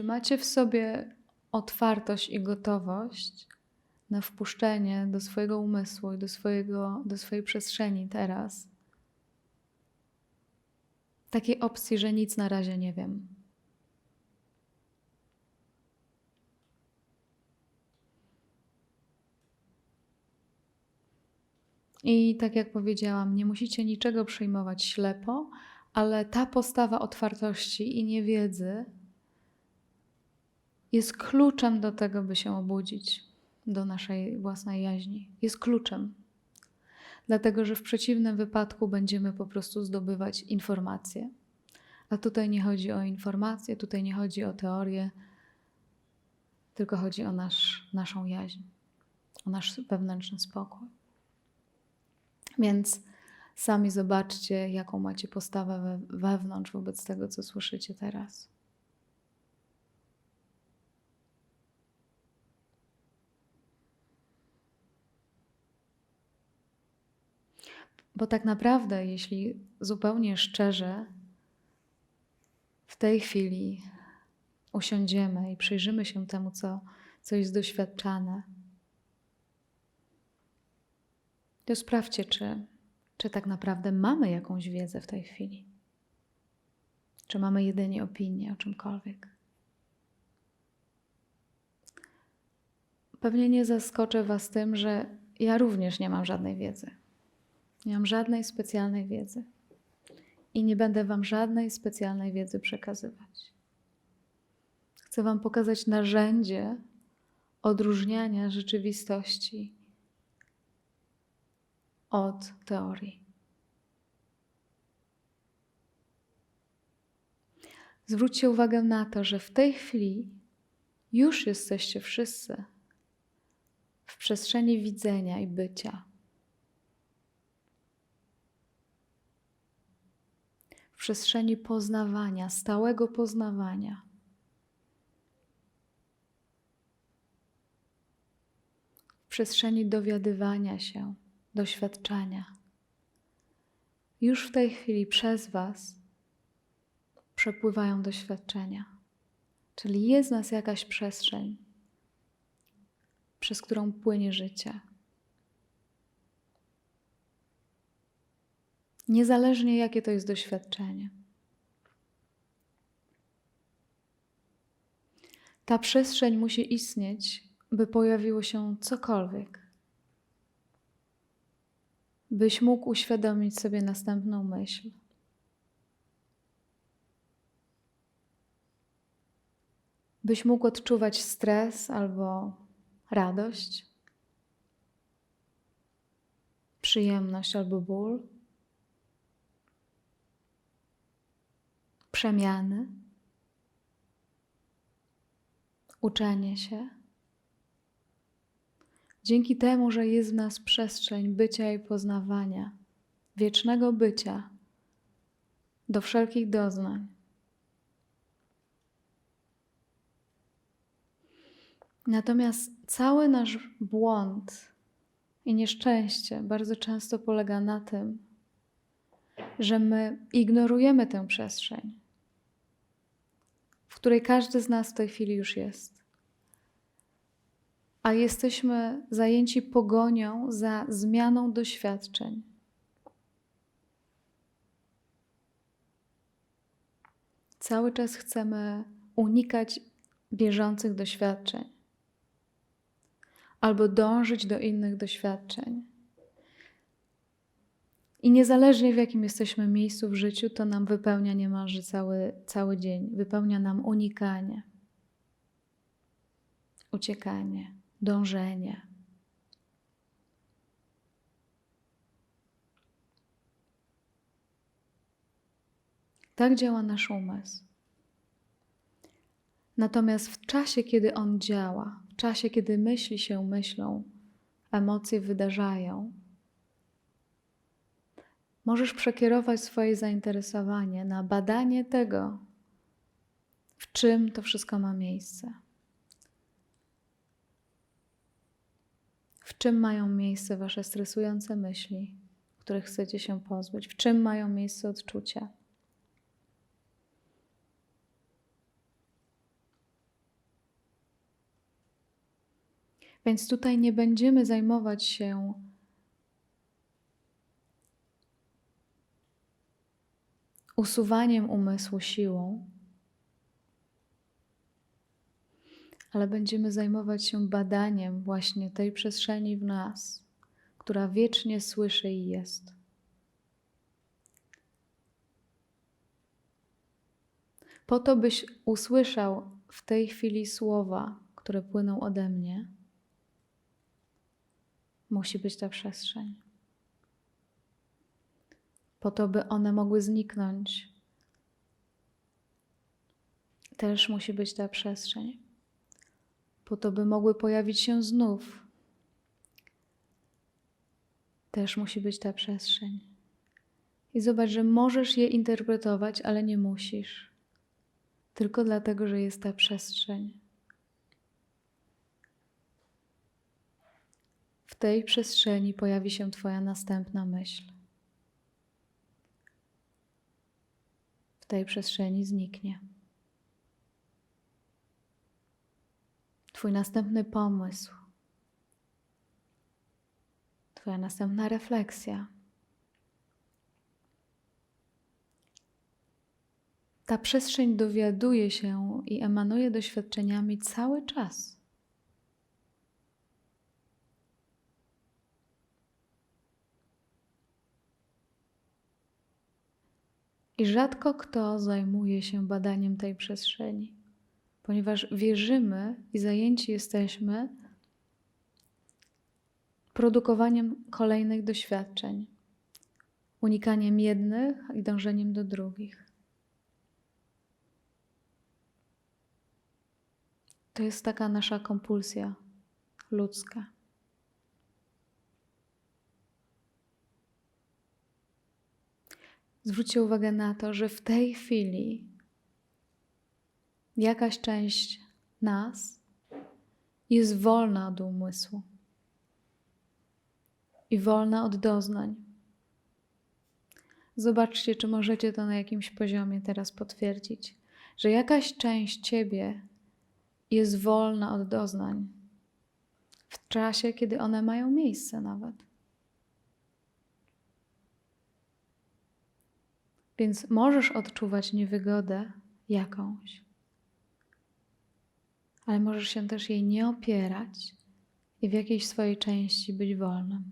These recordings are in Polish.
Czy macie w sobie otwartość i gotowość na wpuszczenie do swojego umysłu i do, swojego, do swojej przestrzeni teraz takiej opcji, że nic na razie nie wiem? I tak jak powiedziałam, nie musicie niczego przyjmować ślepo, ale ta postawa otwartości i niewiedzy jest kluczem do tego, by się obudzić do naszej własnej jaźni. Jest kluczem. Dlatego, że w przeciwnym wypadku będziemy po prostu zdobywać informacje. A tutaj nie chodzi o informacje, tutaj nie chodzi o teorię, tylko chodzi o nasz, naszą jaźń, o nasz wewnętrzny spokój. Więc sami zobaczcie, jaką macie postawę we, wewnątrz wobec tego, co słyszycie teraz. Bo tak naprawdę, jeśli zupełnie szczerze, w tej chwili usiądziemy i przyjrzymy się temu, co, co jest doświadczane, to sprawdźcie, czy, czy tak naprawdę mamy jakąś wiedzę w tej chwili. Czy mamy jedynie opinię o czymkolwiek. Pewnie nie zaskoczę Was tym, że ja również nie mam żadnej wiedzy. Nie mam żadnej specjalnej wiedzy. I nie będę Wam żadnej specjalnej wiedzy przekazywać. Chcę Wam pokazać narzędzie odróżniania rzeczywistości od teorii. Zwróćcie uwagę na to, że w tej chwili już jesteście wszyscy w przestrzeni widzenia i bycia. W przestrzeni poznawania, stałego poznawania. W przestrzeni dowiadywania się doświadczenia. Już w tej chwili przez Was przepływają doświadczenia. Czyli jest nas jakaś przestrzeń, przez którą płynie życie. Niezależnie jakie to jest doświadczenie. Ta przestrzeń musi istnieć, by pojawiło się cokolwiek byś mógł uświadomić sobie następną myśl. Byś mógł odczuwać stres albo radość, przyjemność albo ból, przemiany, uczenie się. Dzięki temu, że jest w nas przestrzeń bycia i poznawania, wiecznego bycia, do wszelkich doznań. Natomiast cały nasz błąd i nieszczęście bardzo często polega na tym, że my ignorujemy tę przestrzeń, w której każdy z nas w tej chwili już jest a jesteśmy zajęci pogonią za zmianą doświadczeń. Cały czas chcemy unikać bieżących doświadczeń albo dążyć do innych doświadczeń. I niezależnie w jakim jesteśmy miejscu w życiu, to nam wypełnia niemalże cały, cały dzień, wypełnia nam unikanie, uciekanie dążenie. Tak działa nasz umysł. Natomiast w czasie, kiedy on działa, w czasie, kiedy myśli się myślą, emocje wydarzają, możesz przekierować swoje zainteresowanie na badanie tego, w czym to wszystko ma miejsce. W czym mają miejsce wasze stresujące myśli, których chcecie się pozbyć, w czym mają miejsce odczucia. Więc tutaj nie będziemy zajmować się usuwaniem umysłu siłą, ale będziemy zajmować się badaniem właśnie tej przestrzeni w nas, która wiecznie słyszy i jest. Po to, byś usłyszał w tej chwili słowa, które płyną ode mnie, musi być ta przestrzeń. Po to, by one mogły zniknąć, też musi być ta przestrzeń. Po to, by mogły pojawić się znów, też musi być ta przestrzeń. I zobacz, że możesz je interpretować, ale nie musisz. Tylko dlatego, że jest ta przestrzeń. W tej przestrzeni pojawi się Twoja następna myśl. Tej przestrzeni zniknie. Twój następny pomysł, Twoja następna refleksja. Ta przestrzeń dowiaduje się i emanuje doświadczeniami cały czas. I rzadko kto zajmuje się badaniem tej przestrzeni, ponieważ wierzymy i zajęci jesteśmy produkowaniem kolejnych doświadczeń, unikaniem jednych i dążeniem do drugich. To jest taka nasza kompulsja ludzka. Zwróćcie uwagę na to, że w tej chwili jakaś część nas jest wolna od umysłu i wolna od doznań. Zobaczcie, czy możecie to na jakimś poziomie teraz potwierdzić, że jakaś część ciebie jest wolna od doznań w czasie, kiedy one mają miejsce nawet. Więc możesz odczuwać niewygodę jakąś, ale możesz się też jej nie opierać i w jakiejś swojej części być wolnym.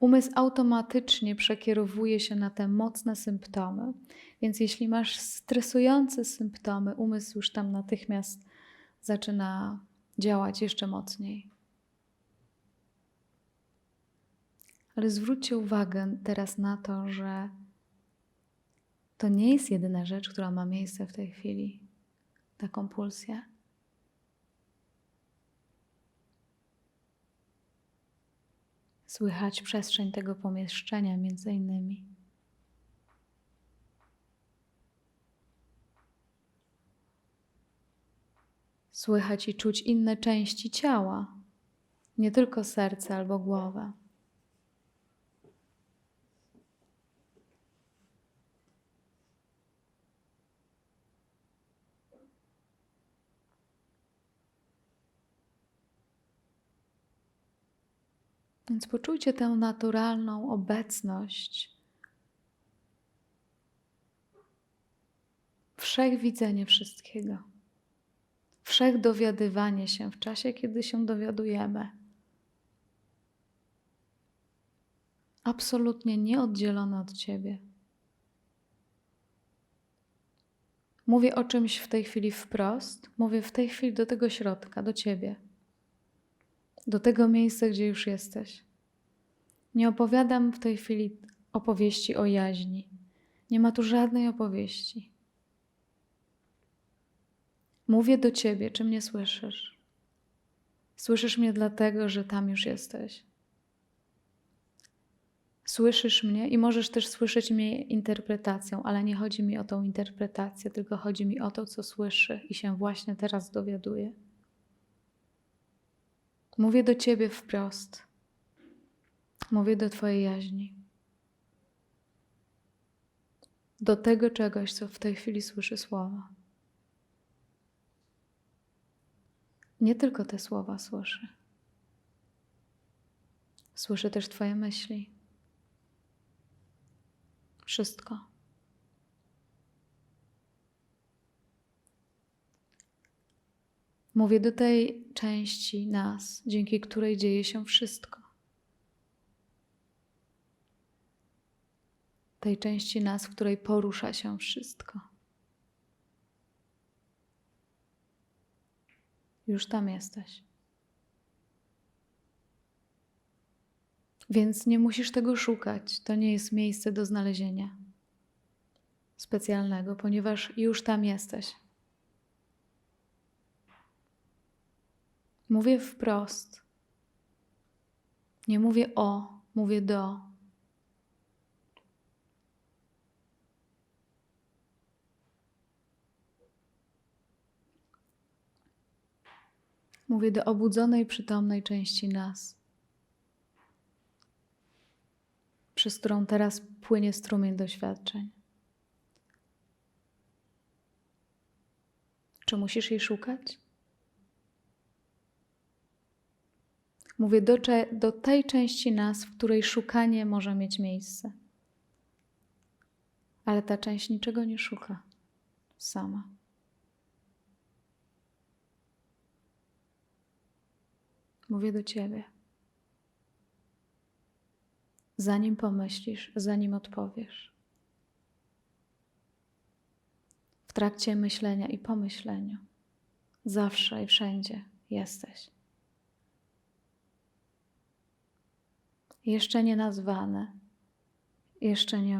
Umysł automatycznie przekierowuje się na te mocne symptomy, więc jeśli masz stresujące symptomy, umysł już tam natychmiast zaczyna działać jeszcze mocniej. Ale zwróćcie uwagę teraz na to, że to nie jest jedyna rzecz, która ma miejsce w tej chwili, ta kompulsja. Słychać przestrzeń tego pomieszczenia między innymi. Słychać i czuć inne części ciała, nie tylko serce albo głowę. Więc poczujcie tę naturalną obecność, wszechwidzenie wszystkiego, wszechdowiadywanie się w czasie, kiedy się dowiadujemy. Absolutnie nieoddzielone od Ciebie. Mówię o czymś w tej chwili wprost, mówię w tej chwili do tego środka, do Ciebie do tego miejsca, gdzie już jesteś. Nie opowiadam w tej chwili opowieści o jaźni. Nie ma tu żadnej opowieści. Mówię do ciebie, czy mnie słyszysz? Słyszysz mnie dlatego, że tam już jesteś. Słyszysz mnie i możesz też słyszeć mnie interpretacją, ale nie chodzi mi o tą interpretację, tylko chodzi mi o to, co słyszy i się właśnie teraz dowiaduje. Mówię do Ciebie wprost. Mówię do Twojej jaźni. Do tego czegoś, co w tej chwili słyszy słowa. Nie tylko te słowa słyszy. Słyszy też Twoje myśli. Wszystko. Mówię do tej części nas, dzięki której dzieje się wszystko. Tej części nas, w której porusza się wszystko. Już tam jesteś. Więc nie musisz tego szukać. To nie jest miejsce do znalezienia specjalnego, ponieważ już tam jesteś. Mówię wprost. Nie mówię o, mówię do. Mówię do obudzonej, przytomnej części nas, przez którą teraz płynie strumień doświadczeń. Czy musisz jej szukać? Mówię do, do tej części nas, w której szukanie może mieć miejsce. Ale ta część niczego nie szuka sama. Mówię do ciebie. Zanim pomyślisz, zanim odpowiesz. W trakcie myślenia i pomyślenia, zawsze i wszędzie jesteś. Jeszcze nie nazwane, jeszcze nie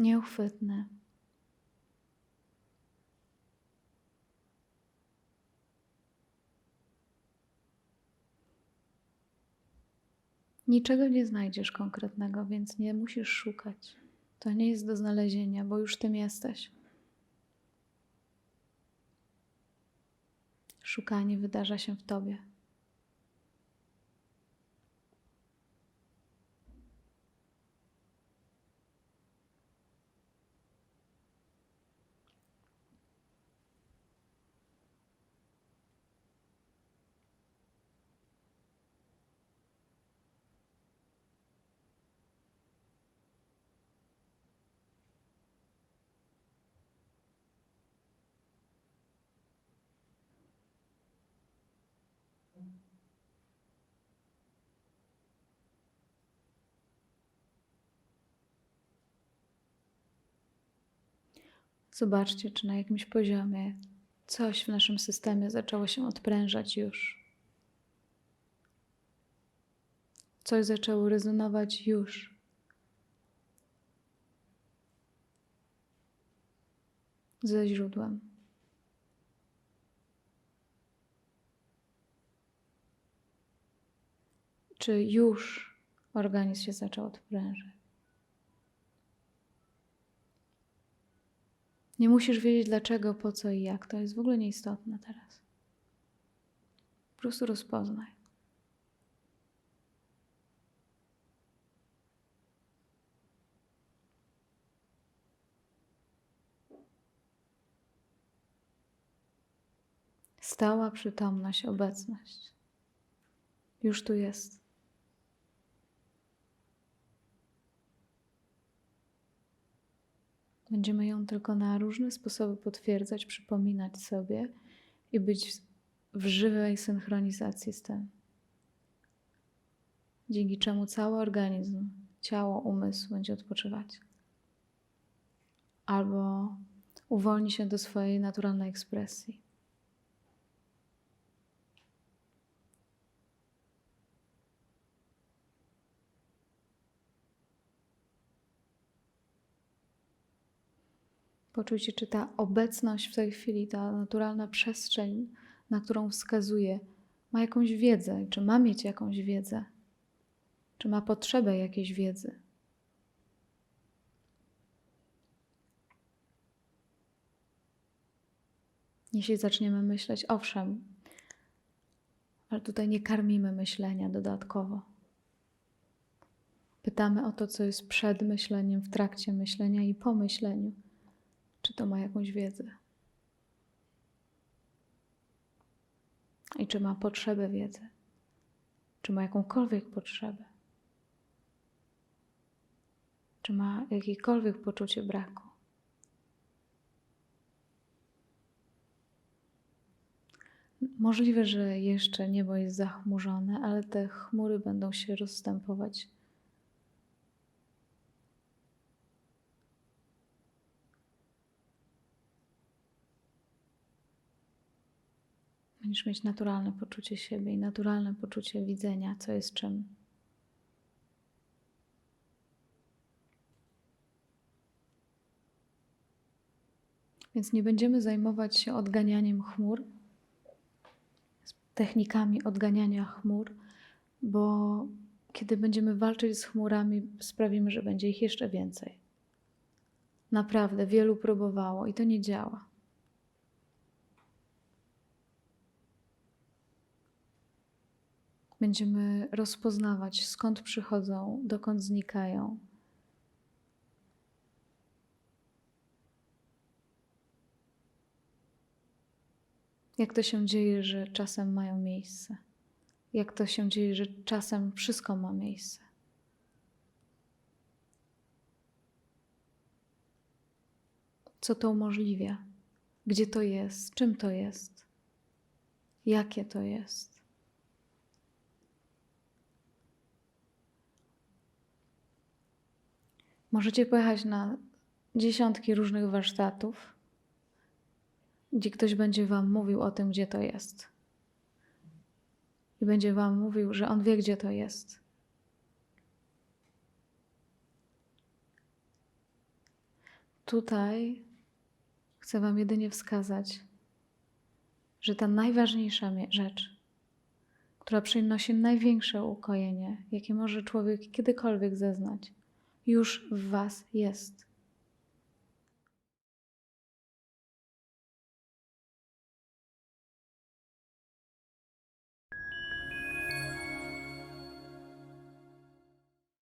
określone. nieuchwytne. Niczego nie znajdziesz konkretnego, więc nie musisz szukać. To nie jest do znalezienia, bo już tym jesteś. Szukanie wydarza się w tobie. Zobaczcie, czy na jakimś poziomie coś w naszym systemie zaczęło się odprężać już. Coś zaczęło rezonować już. Ze źródłem. Czy już organizm się zaczął odprężać? Nie musisz wiedzieć dlaczego, po co i jak. To jest w ogóle nieistotne teraz. Po prostu rozpoznaj. Stała przytomność, obecność. Już tu jest. Będziemy ją tylko na różne sposoby potwierdzać, przypominać sobie i być w żywej synchronizacji z tym. Dzięki czemu cały organizm, ciało, umysł będzie odpoczywać. Albo uwolni się do swojej naturalnej ekspresji. Poczujcie, czy ta obecność w tej chwili, ta naturalna przestrzeń, na którą wskazuje, ma jakąś wiedzę, czy ma mieć jakąś wiedzę, czy ma potrzebę jakiejś wiedzy. Jeśli zaczniemy myśleć, owszem, ale tutaj nie karmimy myślenia dodatkowo. Pytamy o to, co jest przed myśleniem, w trakcie myślenia i po myśleniu. Czy to ma jakąś wiedzę? I czy ma potrzebę wiedzy? Czy ma jakąkolwiek potrzebę? Czy ma jakiekolwiek poczucie braku? Możliwe, że jeszcze niebo jest zachmurzone, ale te chmury będą się rozstępować. Będziesz mieć naturalne poczucie siebie i naturalne poczucie widzenia, co jest czym. Więc nie będziemy zajmować się odganianiem chmur, technikami odganiania chmur, bo kiedy będziemy walczyć z chmurami, sprawimy, że będzie ich jeszcze więcej. Naprawdę, wielu próbowało i to nie działa. Będziemy rozpoznawać, skąd przychodzą, dokąd znikają. Jak to się dzieje, że czasem mają miejsce? Jak to się dzieje, że czasem wszystko ma miejsce? Co to umożliwia? Gdzie to jest? Czym to jest? Jakie to jest? Możecie pojechać na dziesiątki różnych warsztatów, gdzie ktoś będzie Wam mówił o tym, gdzie to jest. I będzie Wam mówił, że On wie, gdzie to jest. Tutaj chcę Wam jedynie wskazać, że ta najważniejsza rzecz, która przynosi największe ukojenie, jakie może człowiek kiedykolwiek zeznać, już w Was jest.